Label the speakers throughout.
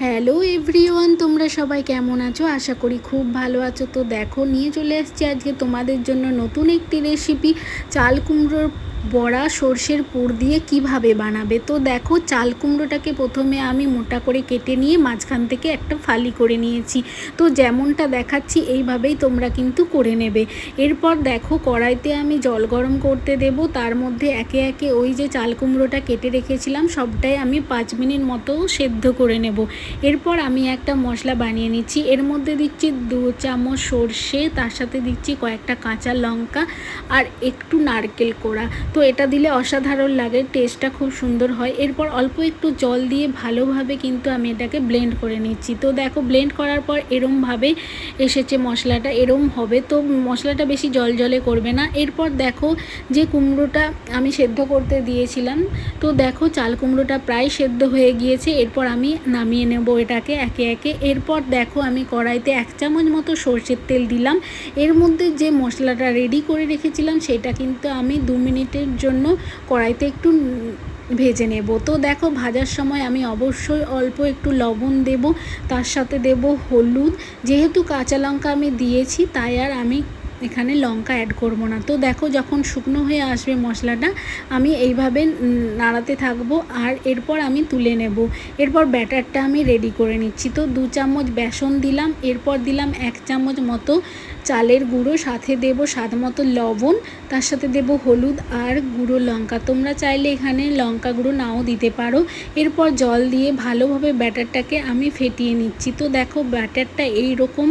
Speaker 1: Hello everyone তোমরা সবাই কেমন আছো? আশা করি খুব ভালো আছো। তো দেখো, নিয়ে চলে এসছি আজকে তোমাদের জন্য নতুন একটি রেসিপি চাল কুমড়োর বড়া সর্ষের পুর দিয়ে কীভাবে বানাবে? তো দেখো, চাল কুমড়োটাকে প্রথমে আমি মোটা করে কেটে নিয়ে মাঝখান থেকে একটা ফালি করে নিয়েছি। তো যেমনটা দেখাচ্ছি, এইভাবেই তোমরা কিন্তু করে নেবে। এরপর দেখো, কড়াইতে আমি জল গরম করতে দেব। তার মধ্যে একে একে ওই যে চাল কুমড়োটা কেটে রেখেছিলাম, সবটাই আমি পাঁচ মিনিট মতো সেদ্ধ করে নেব। এরপর আমি একটা মশলা বানিয়ে নিচ্ছি। এর মধ্যে দিচ্ছি দু চামচ সর্ষে, তার সাথে দিচ্ছি কয়েকটা কাঁচা লঙ্কা আর একটু নারকেল কোড়া। তো এটা দিলে অসাধারণ লাগে টেস্টটা খুব সুন্দর হয়। এরপর অল্প একটু জল দিয়ে ভালোভাবে কিন্তু আমি এটাকে ব্লেন্ড করে নিচ্ছি। তো দেখো ব্লেন্ড করার পর এরমভাবে এসেছে মশলাটা, এরম হবে। তো মশলাটা বেশি জল জলে করবে না। এরপর দেখো, যে কুমড়োটা আমি সেদ্ধ করতে দিয়েছিলাম, তো দেখো, চাল কুমড়োটা প্রায় সেদ্ধ হয়ে গিয়েছে। এরপর আমি নামিয়ে নেব এটাকে একে একে। এরপর দেখো, আমি কড়াইতে এক চামচ মতো সর্ষের তেল দিলাম। এর মধ্যে যে মশলাটা রেডি করে রেখেছিলাম, সেটা কিন্তু আমি দু মিনিটের জন্য কড়াইতে একটু ভেজে নেব। তো দেখো, ভাজার সময় আমি অবশ্যই অল্প একটু লবণ দেব, তার সাথে দেব হলুদ। যেহেতু কাঁচা লঙ্কা আমি দিয়েছি, তাই আর আমি এখানে লঙ্কা অ্যাড করব না। তো দেখো যখন শুকনো হয়ে আসবে মশলাটা, আমি এইভাবে নাড়াতে থাকব আর এরপর আমি তুলে নেব। এরপর ব্যাটারটা আমি রেডি করে নিচ্ছি। তো দু চামচ বেসন দিলাম, এরপর দিলাম এক চামচ মতো চালের গুঁড়ো, সাথে দেব স্বাদ মতো লবণ, তার সাথে দেব হলুদ আর গুঁড়ো লঙ্কা। তোমরা চাইলে এখানে লঙ্কা গুঁড়ো নাও দিতে পারো। এরপর জল দিয়ে ভালোভাবে ব্যাটারটাকে আমি ফেটিয়ে নিচ্ছি। তো দেখো ব্যাটারটা এই রকম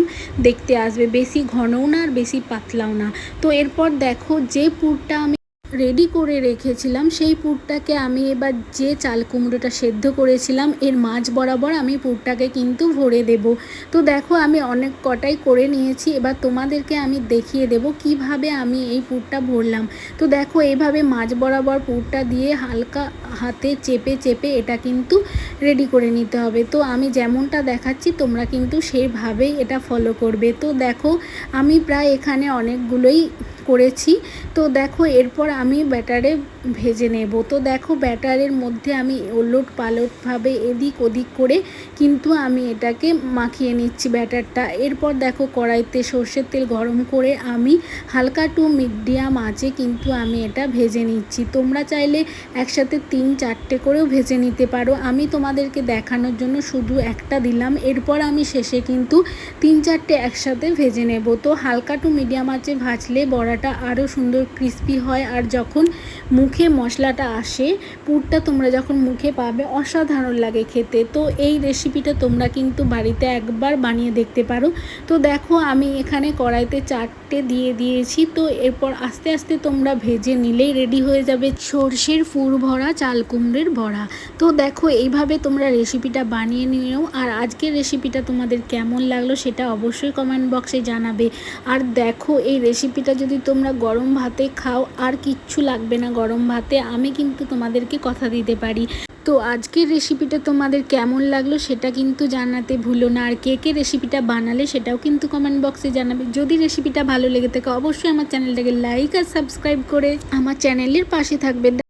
Speaker 1: দেখতে আসবে, বেশি ঘনও না আর বেশি পাতলাও না। তো এরপর দেখো যে পুরটা আমি রেডি করে রেখেছিলাম, সেই পুরটাকে আমি এবার যে চাল কুমড়োটা সেদ্ধ করেছিলাম, এর মাঝ বরাবর আমি পুরটাকে কিন্তু ভরে দেব। তো দেখো, আমি অনেক কটাই করে নিয়েছি, এবার তোমাদেরকে আমি দেখিয়ে দেব কীভাবে আমি এই পুরটা ভরলাম। তো দেখো এইভাবে মাঝ বরাবর পুরটা দিয়ে হালকা হাতে চেপে চেপে এটা কিন্তু রেডি করে নিতে হবে। তো আমি যেমনটা দেখাচ্ছি, তোমরা কিন্তু সেইভাবেই এটা ফলো করবে। তো দেখো, আমি প্রায় এখানে অনেকগুলোই করেছি। তো দেখো, এরপর আমি ব্যাটারে ভেজে নেব। তো দেখো, ব্যাটারের মধ্যে আমি ওলট পালটভাবে এদিক ওদিক করে কিন্তু আমি এটাকে মাখিয়ে নিচ্ছি ব্যাটারটা। এরপর দেখো, কড়াইতে সর্ষের তেল গরম করে আমি হালকা টু মিডিয়াম আঁচে কিন্তু আমি এটা ভেজে নিচ্ছি। তোমরা চাইলে একসাথে তিন চারটে করেও ভেজে নিতে পারো। আমি তোমাদেরকে দেখানোর জন্য শুধু একটা দিলাম। এরপর আমি শেষে কিন্তু তিন চারটে একসাথে ভেজে নেব। তো হালকা টু মিডিয়াম আঁচে ভাজলে বড়াটা আরও সুন্দর ক্রিস্পি হয় আর যখন মুখে মশলাটা আসে, পুরটা তোমরা যখন মুখে পাবে অসাধারণ লাগে খেতে। তো এই রেসিপিটা তোমরা কিন্তু বাড়িতে একবার বানিয়ে দেখতে পারো। তো দেখো আমি এখানে কড়াইতে চারটে দিয়ে দিয়েছি। তো এরপর আস্তে আস্তে তোমরা ভেজে নিলেই রেডি হয়ে যাবে সর্ষের ফুর ভরা, চাল কুমড়ের ভরা। তো দেখো, এইভাবে তোমরা রেসিপিটা বানিয়ে নিও। আর আজকের রেসিপিটা তোমাদের কেমন লাগল সেটা অবশ্যই কমেন্ট বক্সে জানাবে। আর দেখো, এই রেসিপিটা যদি তোমরা গরম ভাতে খাও, আর কিচ্ছু লাগবে না গরম ভাতে, আমি কিন্তু তোমাদেরকে কথা দিতে পারি। তো আজকের রেসিপিটা তোমাদের কেমন লাগল সেটা কিন্তু জানাতে ভুলো না। আর কে কে রেসিপিটা বানালে সেটাও কিন্তু কমেন্ট বক্সে জানাবে। যদি রেসিপিটা ভালো লেগে থাকে, অবশ্যই আমার চ্যানেলটাকে লাইক আর সাবস্ক্রাইব করে আমার চ্যানেলের পাশে থাকবে।